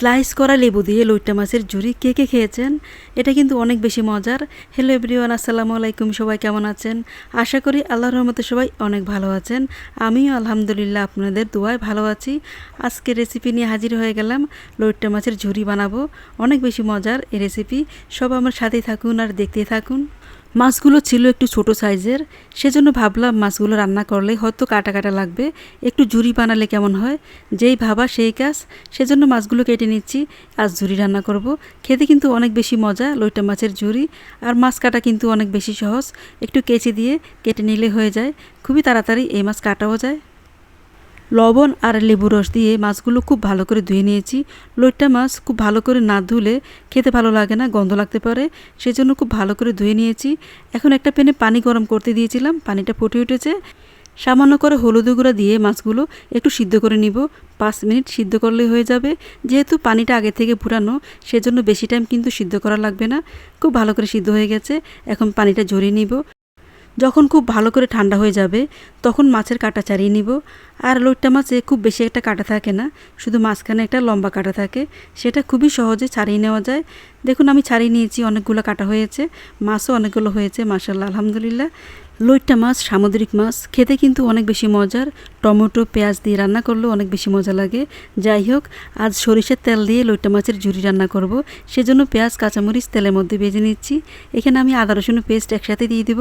Slice করা লেবু দিয়ে লইট্টা মাছের ঝুরি কে কে খেয়েছেন? এটা কিন্তু অনেক বেশি মজার। হ্যালো এভরিওয়ান আসসালামু আলাইকুম, সবাই কেমন আছেন? আশা করি আল্লাহর রহমতে সবাই অনেক ভালো আছেন। আমিও আলহামদুলিল্লাহ আপনাদের দোয়ায় ভালো আছি। আজকে রেসিপি নিয়ে হাজির হয়ে গেলাম। লইট্টা মাছের ঝুড়ি বানাবো। অনেক বেশি মজার এই রেসিপি সব আমার সাথেই থাকুন আর দেখতে থাকুন। মাছগুলো ছিল একটু ছোট সাইজের, সেজন্য ভাবলাম মাছগুলো রান্না করলে হয়তো কাটা কাটা লাগবে, একটু জুড়ি বানালে কেমন হয়? যেই ভাবা সেই কাজ, সেজন্য মাছগুলো কেটে নিচ্ছি, আজ ঝুড়ি রান্না করব। খেতে কিন্তু অনেক বেশি মজা, লইটা মাছের ঝুড়ি আর মাছ কাটা কিন্তু অনেক বেশি সহজ। একটু কেচি দিয়ে কেটে নিলে হয়ে যায়, খুবই তাড়াতাড়ি এই মাছ কাটাও যায়। লবণ আর লেবু রস দিয়ে মাছগুলো খুব ভালো করে ধুয়ে নিয়েছি। লইট্টা মাছ খুব ভালো করে না ধুলে খেতে ভালো লাগে না, গন্ধ লাগতে পারে, সেজন্য খুব ভালো করে ধুয়ে নিয়েছি। এখন একটা প্যানে পানি গরম করতে দিয়েছিলাম, পানিটা ফুটে উঠেছে। সামান্য করে হলুদ গুঁড়া দিয়ে মাছগুলো একটু সিদ্ধ করে নিব। পাঁচ মিনিট সিদ্ধ করলে হয়ে যাবে। যেহেতু পানিটা আগে থেকে পুরানো সেজন্য বেশি টাইম কিন্তু সিদ্ধ করা লাগবে না। খুব ভালো করে সিদ্ধ হয়ে গেছে। এখন পানিটা ঝরিয়ে নিব। যখন খুব ভালো করে ঠান্ডা হয়ে যাবে, তখন মাছের কাটা ছাড়িয়ে নিব। আর লইট্টা মাছে খুব বেশি একটা কাটা থাকে না, শুধু মাঝখানে একটা লম্বা কাটা থাকে। সেটা খুবই সহজে ছাড়িয়ে নেওয়া যায়। দেখুন, আমি ছাড়িয়ে নিয়েছি, অনেকগুলো কাটা হয়েছে, মাছও অনেকগুলো হয়েছে মাসাল্লাহ আলহামদুলিল্লাহ। লইট্টা মাছ, সামুদ্রিক মাছ, খেতে কিন্তু অনেক বেশি মজার। টমেটো, পেঁয়াজ দিয়ে রান্না করলেও অনেক বেশি মজা লাগে। যাই হোক, আজ সরিষার তেল দিয়ে লইট্টা মাছের ঝুড়ি রান্না করব। সেজন্য পেঁয়াজ, কাঁচামরিচ তেলের মধ্যে ভেজে নিচ্ছি। এখানে আমি আদা, রসুন, পেস্ট একসাথে দিয়ে দিব।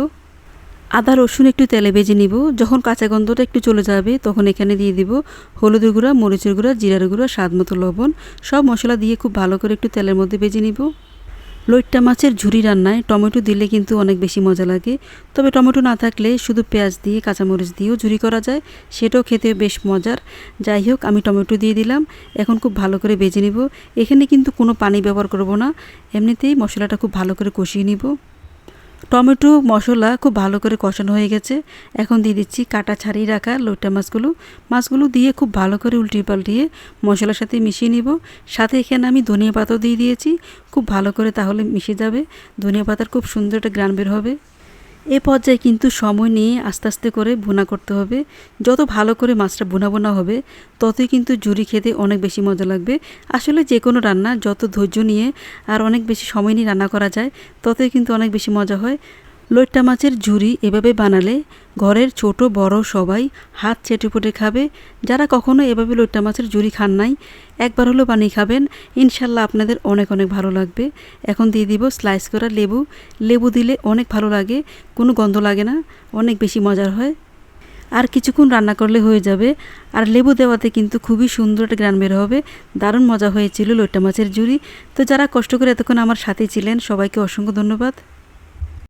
আদা, রসুন একটু তেলে ভেজে নিব। যখন কাঁচা গন্ধটা একটু চলে যাবে, তখন এখানে দিয়ে দিব হলুদের গুঁড়া, মরিচের গুঁড়া, জিরার গুঁড়া, স্বাদ মতো লবণ। সব মশলা দিয়ে খুব ভালো করে একটু তেলের মধ্যে ভেজে নিব। লইট্টা মাছের ঝুড়ি রান্নায় টমেটো দিলে কিন্তু অনেক বেশি মজা লাগে। তবে টমেটো না থাকলে শুধু পেঁয়াজ দিয়ে, কাঁচামরিচ দিয়েও ঝুড়ি করা যায়। সেটাও খেতে বেশ মজার। যাই হোক, আমি টমেটো দিয়ে দিলাম। এখন খুব ভালো করে ভেজে নিব। এখানে কিন্তু কোনো পানি ব্যবহার করব না। এমনিতেই মশলাটা খুব ভালো করে কষিয়ে নিব। টমেটো, মশলা খুব ভালো করে কষানো হয়ে গেছে। এখন দিয়ে দিচ্ছি কাটা ছাড়িয়ে রাখা লোটা মাছগুলো। মাছগুলো দিয়ে খুব ভালো করে উল্টিয়ে পাল্টিয়ে মশলার সাথে মিশিয়ে নিব। সাথে এখানে আমি ধনিয়া পাতাও দিয়ে দিয়েছি। খুব ভালো করে তাহলে মিশে যাবে। ধনিয়া পাতার খুব সুন্দর একটা গ্রান বের হবে। এ পর্যায়ে কিন্তু সময় নিয়ে আস্তে আস্তে করে ভুনা করতে হবে। যত ভালো করে মাছটা ভুনা বোনা হবে, ততই কিন্তু জুড়ি খেতে অনেক বেশি মজা লাগবে। আসলে যে কোনো রান্না যত ধৈর্য নিয়ে আর অনেক বেশি সময় নিয়ে রান্না করা যায়, ততই কিন্তু অনেক বেশি মজা হয়। লইট্টা মাছের ঝুড়ি এভাবে বানালে ঘরের ছোট, বড় সবাই হাত চেটেপুটে খাবে। যারা কখনো এভাবে লইট্টা মাছের ঝুড়ি খান নাই, একবার হলেও বানিয়ে খাবেন। ইনশাল্লাহ আপনাদের অনেক অনেক ভালো লাগবে। এখন দিয়ে দিব স্লাইস করা লেবু। লেবু দিলে অনেক ভালো লাগে, কোনো গন্ধ লাগে না, অনেক বেশি মজার হয়। আর কিছুক্ষণ রান্না করলে হয়ে যাবে। আর লেবু দেওয়াতে কিন্তু খুবই সুন্দর একটা গ্রান বের হবে। দারুণ মজা হয়েছিল লইট্টা মাছের ঝুরি। তো যারা কষ্ট করে এতক্ষণ আমার সাথে ছিলেন, সবাইকে অসংখ্য ধন্যবাদ।